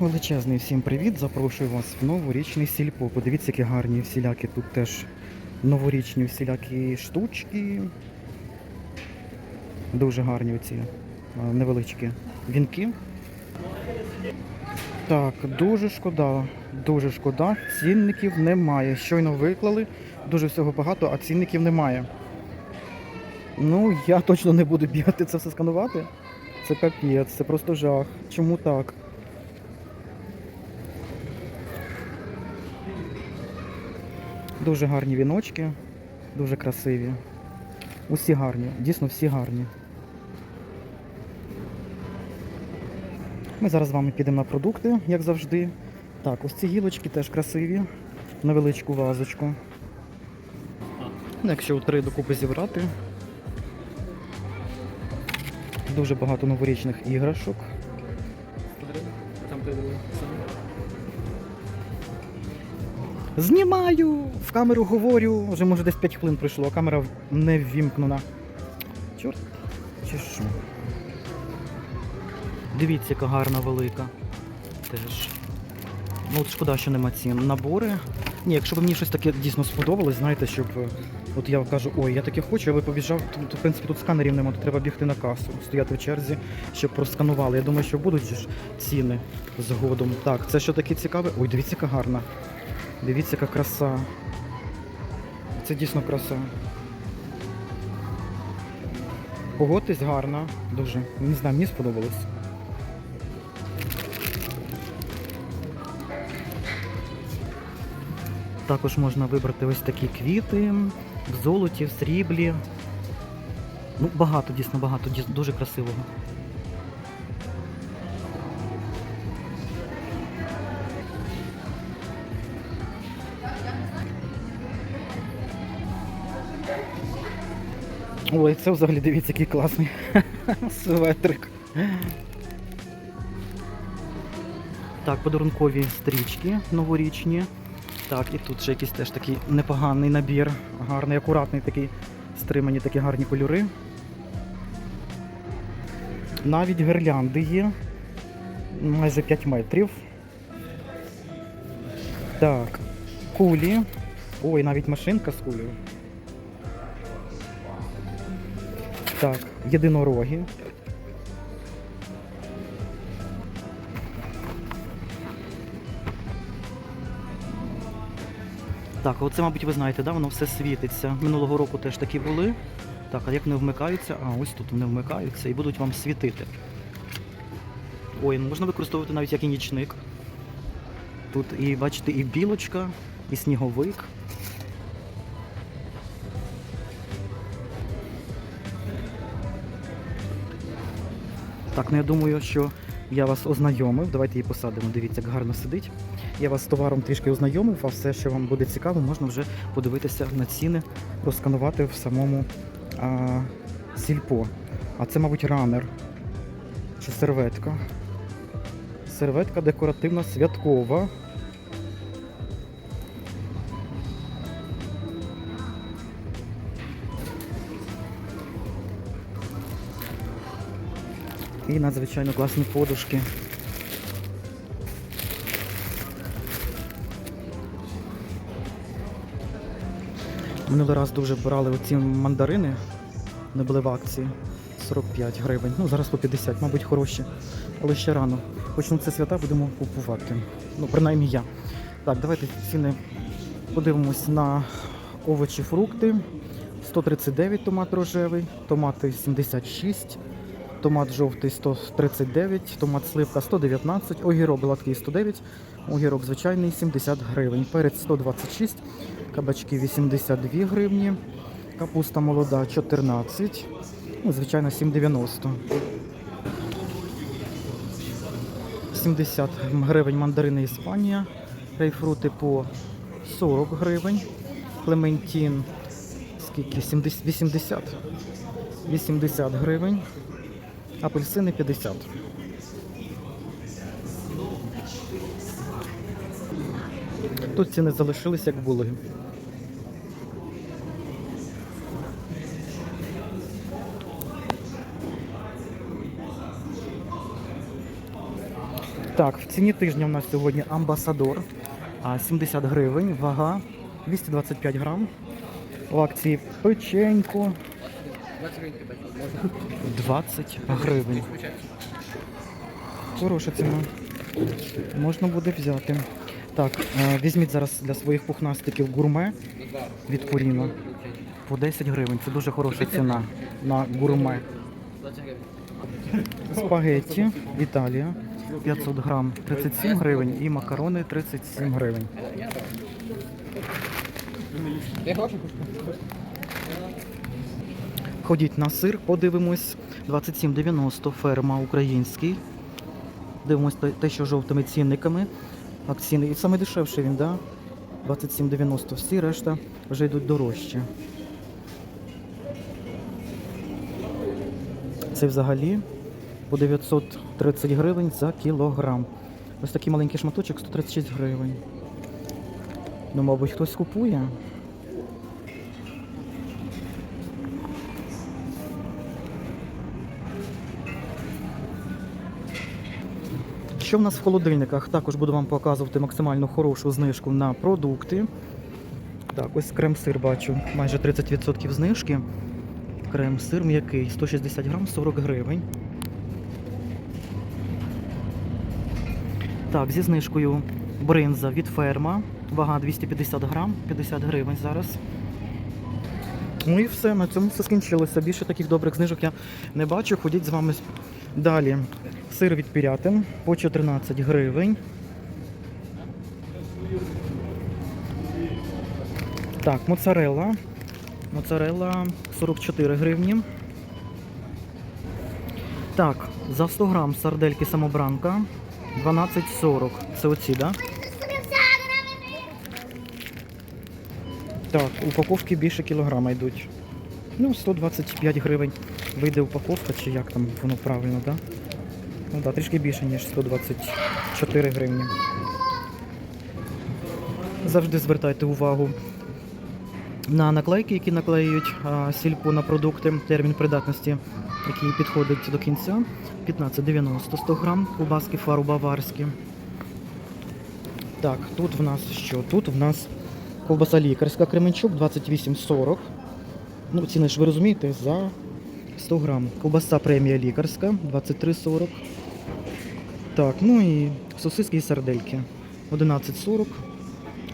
Величезний всім привіт! Запрошую вас в новорічний сільпо. Подивіться, які гарні всілякі тут теж новорічні всілякі штучки. Дуже гарні оці невеличкі вінки. Так, дуже шкода, дуже шкода. Цінників немає. Щойно виклали, дуже всього багато, а цінників немає. Ну, я точно не буду бігати це все сканувати. Це капець, це просто жах. Чому так? Дуже гарні віночки, дуже красиві. Усі гарні, дійсно всі гарні. Ми зараз з вами підемо на продукти, як завжди. Так, ось ці гілочки теж красиві. Невеличку вазочку. Ну, Якщо три докупи зібрати. Дуже багато новорічних іграшок. Знімаю! Камеру говорю, вже може десь 5 хвилин пройшло, а камера не ввімкнена. Чорт, чи що? Дивіться, яка гарна велика. Теж. Ну от шкода, що нема цін. Набори. Ні, якщо б мені щось таке дійсно сподобалось, знаєте, щоб. е, От я кажу, ой, я таке хочу, а ви побіжав, то, в принципі тут сканерів нема, то треба бігти на касу, стояти в черзі, щоб просканували. Я думаю, що будуть ж ціни згодом. Так, це що таке цікаве? Ой, дивіться, яка гарна. Дивіться, яка краса. Це дійсно краса. Погодьтесь гарна, дуже. Не знаю, мені сподобалось. Також можна вибрати ось такі квіти в золоті, в сріблі. Ну, багато, дійсно багато, дуже красивого. Ой, це взагалі дивіться, який класний светрик. Так, подарункові стрічки новорічні. Так, і тут ще якийсь теж такий непоганий набір, гарний, акуратний такий, стримані такі гарні кольори. Навіть гирлянди є. Майже 5 метрів. Так, кулі. Ой, навіть машинка з кулею. Так, єдинороги. Так, оце, мабуть, ви знаєте, да? воно все світиться. Минулого року теж такі були. Так, а як вони вмикаються? А, ось тут вони вмикаються і будуть вам світити. Ой, можна використовувати навіть як і нічник. Тут і бачите, і білочка, і сніговик. Так, ну я думаю, що я вас ознайомив. Давайте її посадимо. Дивіться, як гарно сидить. Я вас з товаром трішки ознайомив, а все, що вам буде цікаво, можна вже подивитися на ціни, розсканувати в самому а, сільпо. А це, мабуть, ранер чи серветка. Серветка декоративна святкова. І надзвичайно класні подушки. Минулий раз дуже брали оці мандарини, не були в акції. 45 гривень. Ну, зараз по 50, мабуть, хороші. Але ще рано. Почнуться свята, будемо купувати. Ну, принаймні я. Так, давайте ціни подивимось на овочі, фрукти. 139 томат рожевий, томати 76, томат жовтий 139, томат сливка 119, огірок гладкий 109, огірок звичайний 70 гривень, перець 126, кабачки 82 гривні, капуста молода 14, ну, звичайно 7,90. 70 гривень мандарини Іспанія, грейпфрути по 40 гривень, клементін скільки? 70, 80? 80 гривень, апельсини 50. Тут ціни залишились як були. Так, в ціні тижня у нас сьогодні амбасадор. 70 гривень, вага 225 грам. У акції печенько 20 гривень тебе можна. 20 гривень. Хороша ціна. Можна буде взяти. Так, е, візьміть зараз для своїх пухнастиків гурме від Пуріно по 10 гривень. Це дуже хороша ціна на гурме. Спагетті Італія 500 грам 37 гривень і макарони 37 гривень. Ходіть на сир, подивимось. 27,90 ферма український. Дивимось те, що жовтими цінниками. Акційний. І саме дешевший він, да? 27,90. Всі решта вже йдуть дорожче. Це взагалі по 930 гривень за кілограм. Ось такий маленький шматочок 136 гривень. Ну, мабуть, хтось купує. Що в нас в холодильниках? Також буду вам показувати максимально хорошу знижку на продукти. Так, ось крем-сир бачу, майже 30% знижки. Крем-сир м'який, 160 грам, 40 гривень. Так, зі знижкою бринза від ферма. Вага 250 грам, 50 гривень зараз. Ну і все, на цьому все скінчилося. Більше таких добрих знижок я не бачу. Ходіть з вами далі. Сир від пірятин по 14 гривень. Так, моцарелла. Моцарелла 44 гривні. Так, за 100 грам сардельки самобранка 12,40. Це оці? Да? Так, упаковки більше кілограма йдуть. Ну, 125 гривень вийде упаковка, чи як там воно правильно? Да? Ну так, трішки більше, ніж 124 гривні. Завжди звертайте увагу на наклейки, які наклеюють сільпо на продукти, термін придатності, який підходить до кінця. 15,90 100 грам, кубаски фару баварські. Так, тут в нас що? Тут в нас ковбаса лікарська Кременчук 28,40. Ну, ціни ж ви розумієте, за 100 грам. Ковбаса премія лікарська 23,40. Так, ну і сосиски і сардельки 11,40.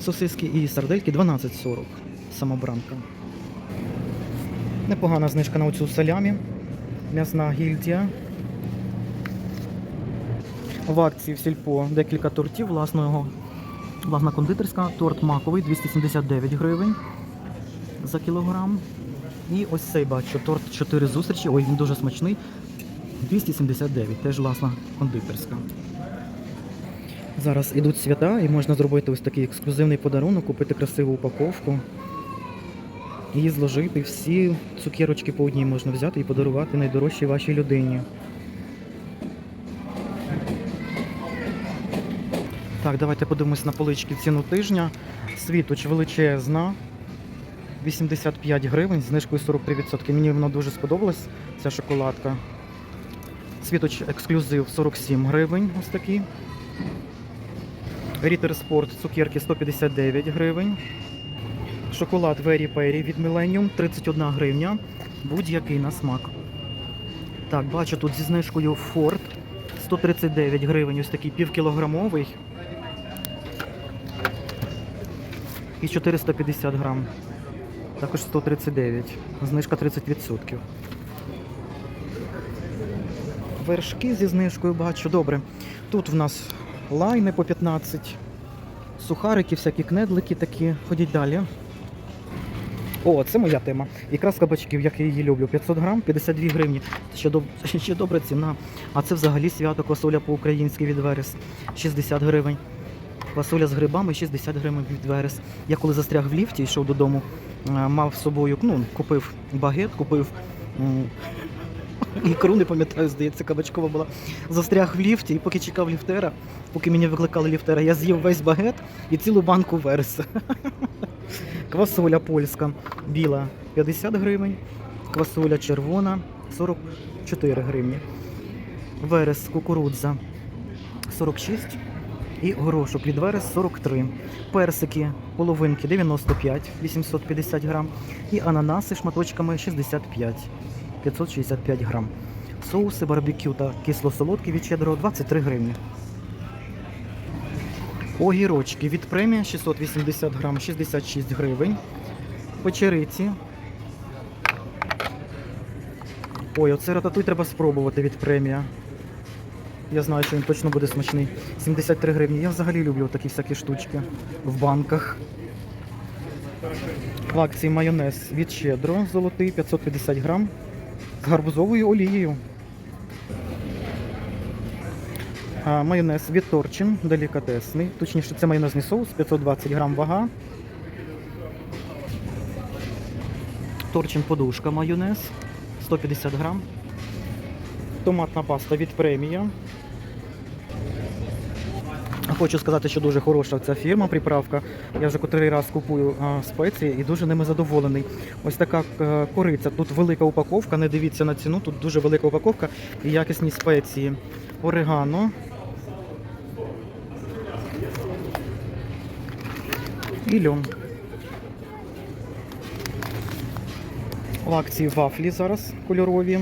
Сосиски і сардельки 12,40. Самобранка. Непогана знижка на оцю салямі. М'ясна гільдія. В акції в сільпо декілька тортів власного. Власна кондитерська, торт маковий 279 гривень за кілограм. І ось цей бачу, торт 4 зустрічі. Ой, він дуже смачний. 279, теж власна кондитерська. Зараз ідуть свята і можна зробити ось такий ексклюзивний подарунок, купити красиву упаковку і зложити всі цукерочки по одній можна взяти і подарувати найдорожчій вашій людині. Так, давайте подивимось на полички ціну тижня. Світоч величезна. 85 гривень, знижкою 43%. Мені вона дуже сподобалась, ця шоколадка. Світоч ексклюзив 47 гривень. Ось такий. Рітер Спорт цукерки 159 гривень. Шоколад Very Perry від Millennium 31 гривня. Будь-який на смак. Так, бачу тут зі знижкою Ford 139 гривень, ось такий півкілограмовий. І 450 грам. Також 139. Знижка 30%. Вершки зі знижкою бачу. Добре. Тут в нас лайни по 15. Сухарики, всякі кнедлики такі. Ходіть далі. О, це моя тема. Ікра з кабачків, як я її люблю. 500 грам, 52 гривні. Ще, доб... ще добра ціна. А це взагалі свято квасоля по-українськи від Верес. 60 гривень. Квасоля з грибами 60 гривень від Верес. Я коли застряг в ліфті, йшов додому, е, мав з собою, ну, купив багет, купив ікру, не пам'ятаю, здається, кабачкова була. Застряг в ліфті, і поки чекав ліфтера, поки мені викликали ліфтера, я з'їв весь багет і цілу банку Вереса. Квасоля польська біла 50 гривень, квасоля червона 44 гривні. Верес кукурудза 46 і горошок від Верес 43. Персики половинки 95 850 грам. І ананаси шматочками 65 565 грам. Соуси барбекю та кисло-солодкі від щедро 23 гривні. Огірочки від премія 680 грам 66 гривень. Печериці. Ой, оце рататуй треба спробувати від премія. Я знаю, що він точно буде смачний. 73 гривні. Я взагалі люблю такі всякі штучки в банках. В акції майонез від щедро золотий 550 грам з гарбузовою олією. А, майонез від Торчин, делікатесний. Точніше, це майонезний соус, 520 грам вага. Торчин подушка майонез, 150 грам. Томатна паста від премія. Хочу сказати, що дуже хороша ця фірма, приправка. Я вже котрий раз купую спеції і дуже ними задоволений. Ось така е, кориця. Тут велика упаковка, не дивіться на ціну, тут дуже велика упаковка і якісні спеції. Орегано. І льон. В акції вафлі зараз кольорові.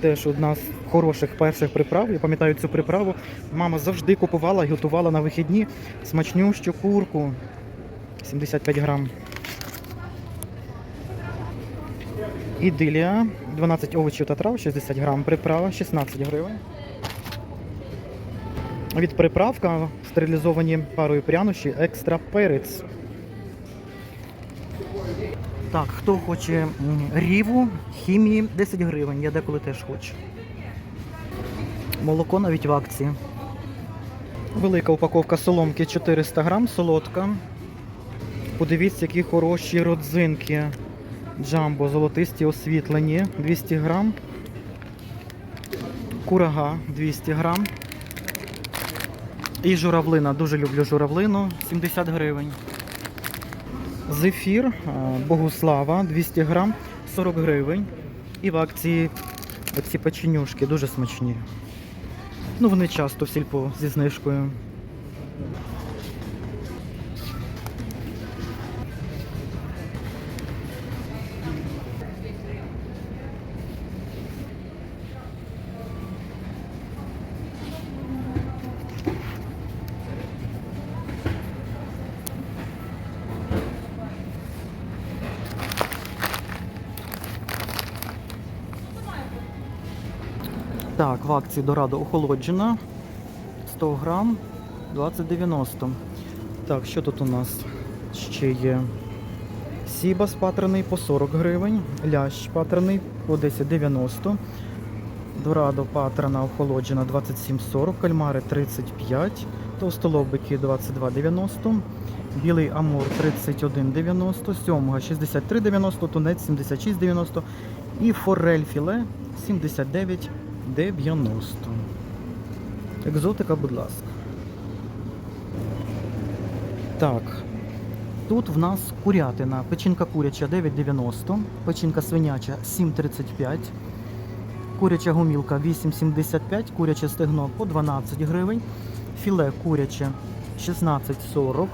Теж одна з хороших перших приправ. Я пам'ятаю цю приправу. Мама завжди купувала і готувала на вихідні смачнющу курку. 75 грам. Ідилія, 12 овочів та трав, 60 грам. Приправа, 16 гривень. Від приправка стерилізовані парою прянощі, екстра перець. Так, хто хоче ріву, хімії 10 гривень, я деколи теж хочу. Молоко навіть в акції. Велика упаковка соломки 400 грам, солодка. Подивіться, які хороші родзинки. Джамбо, золотисті освітлені, 200 грам. Курага 200 грам. І журавлина, дуже люблю журавлину, 70 гривень. Зефір, а, Богуслава 200 грам, 40 гривень. І в акції оці печенюшки дуже смачні. Ну, вони часто в сільпо зі знижкою. Так, в акції Дорадо охолоджена. 100 грам 20,90. Так, що тут у нас ще є? Сібас патрений по 40 гривень, лящ патрений по 10,90. Дорадо патрана охолоджена 27,40, кальмари 35, товстолобики 22,90, білий амур 31,90, сьомга 63,90, тунець 76,90 і форель філе 79,90. Екзотика, будь ласка. Так. Тут в нас курятина. Печінка куряча 9,90, печінка свиняча 7,35, куряча гумілка 8,75, куряче стегно по 12 гривень, філе куряче 16,40.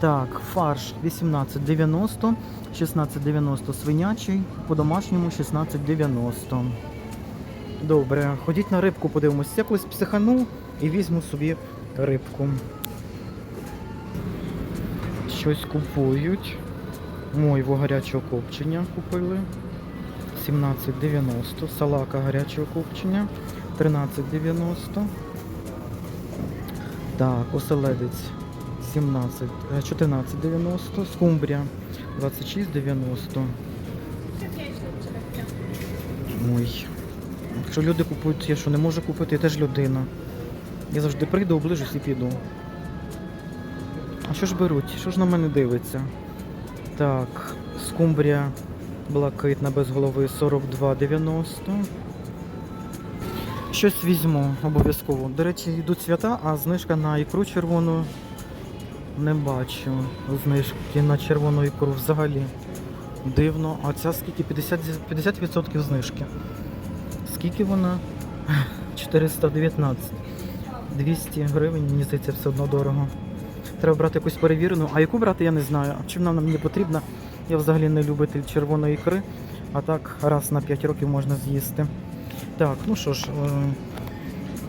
Так, фарш 18,90, 16,90 свинячий, по-домашньому 16,90. Добре, ходіть на рибку, подивимось. Я колись психану і візьму собі рибку. Щось купують. Мойву гарячого копчення купили. 17,90. Салака гарячого копчення. 13,90. Так, оселедець 17, е, 14,90. Скумбрія 26,90. Ой. Якщо люди купують, я що не можу купити, я теж людина. Я завжди прийду, оближусь і піду. А що ж беруть? Що ж на мене дивиться? Так, скумбрія блакитна без голови 42,90. Щось візьму обов'язково. До речі, йдуть свята, а знижка на ікру червону не бачу. Знижки на червону ікру взагалі. Дивно. А ця скільки? 50%, 50% знижки. Скільки вона? 419. 200 гривень, мені здається, все одно дорого. Треба брати якусь перевірену. А яку брати, я не знаю. А чим нам мені потрібна? Я взагалі не любитель червоної ікри, а так раз на 5 років можна з'їсти. Так, ну що ж, е,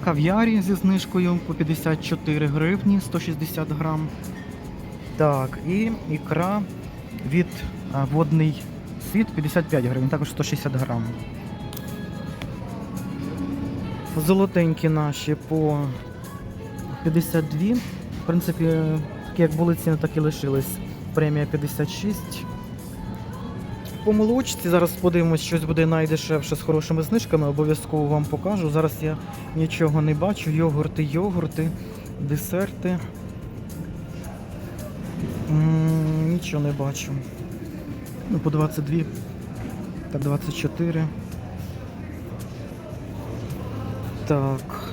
кав'ярі зі знижкою по 54 гривні, 160 грам. Так, і ікра від е, водний світ 55 гривень, також 160 грам. Золотенькі наші по 52. В принципі, такі як були ціни, так і лишились. Премія 56. По молочці зараз подивимось, щось буде найдешевше з хорошими знижками. Обов'язково вам покажу. Зараз я нічого не бачу. Йогурти, йогурти, десерти. М, Нічого не бачу. Ну, по 22. Так, 24. Так.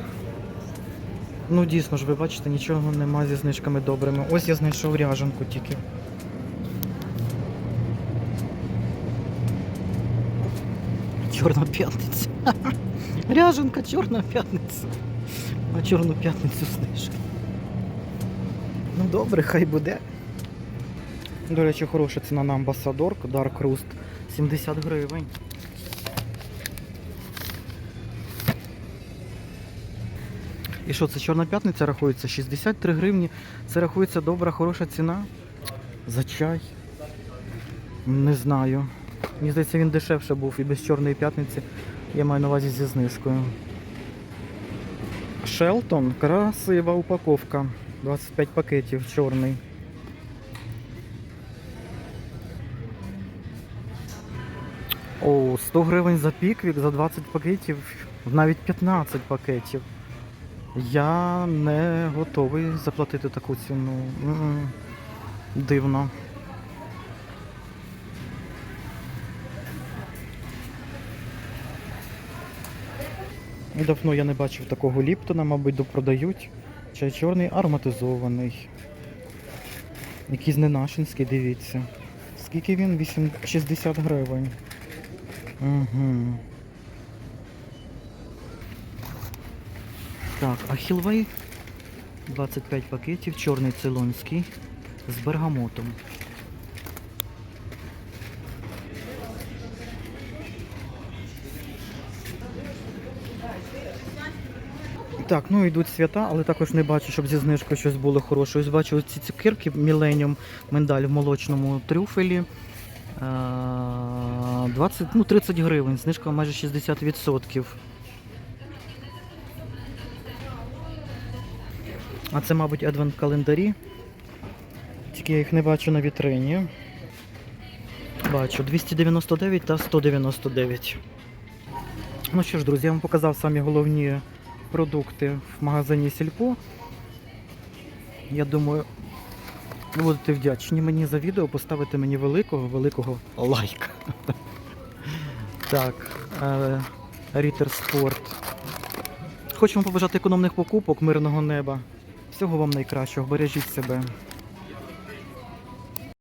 Ну, дійсно ж, ви бачите, нічого нема зі знижками добрими. Ось я знайшов ряжанку тільки. Чорна п'ятниця. Ряжанка, чорна п'ятниця. На чорну п'ятницю знижки. Ну добре, хай буде. До речі, хороша ціна на амбасадорку Dark Rust 70 гривень. І що це Чорна п'ятниця рахується? 63 гривні. Це рахується добра, хороша ціна. За чай. Не знаю. Мені здається, він дешевше був і без Чорної п'ятниці. Я маю на увазі зі знижкою. Шелтон, красива упаковка. 25 пакетів чорний. О, 100 гривень за піквік, за 20 пакетів, навіть 15 пакетів. Я не готовий заплатити таку ціну. Дивно. Давно я не бачив такого ліптона, мабуть, допродають. Чай чорний ароматизований. Якийсь ненашинський, дивіться. Скільки він? 8... 60 гривень. Угу. Так, а Хілвей 25 пакетів, чорний цейлонський з бергамотом. Так, ну йдуть свята, але також не бачу, щоб зі знижкою щось було хороше. Ось бачу ці цукерки Millennium миндаль в молочному трюфелі. Е, 20, ну 30 гривень, знижка майже 60%. А це, мабуть, адвент календарі. Тільки я їх не бачу на вітрині. Бачу 299 та 199. Ну що ж, друзі, я вам показав самі головні продукти в магазині Сільпо. Я думаю, ви будете вдячні мені за відео, поставити мені великого, великого лайка. Так, е, Рітер Спорт. Вам побажати економних покупок, мирного неба. Всього вам найкращого, бережіть себе.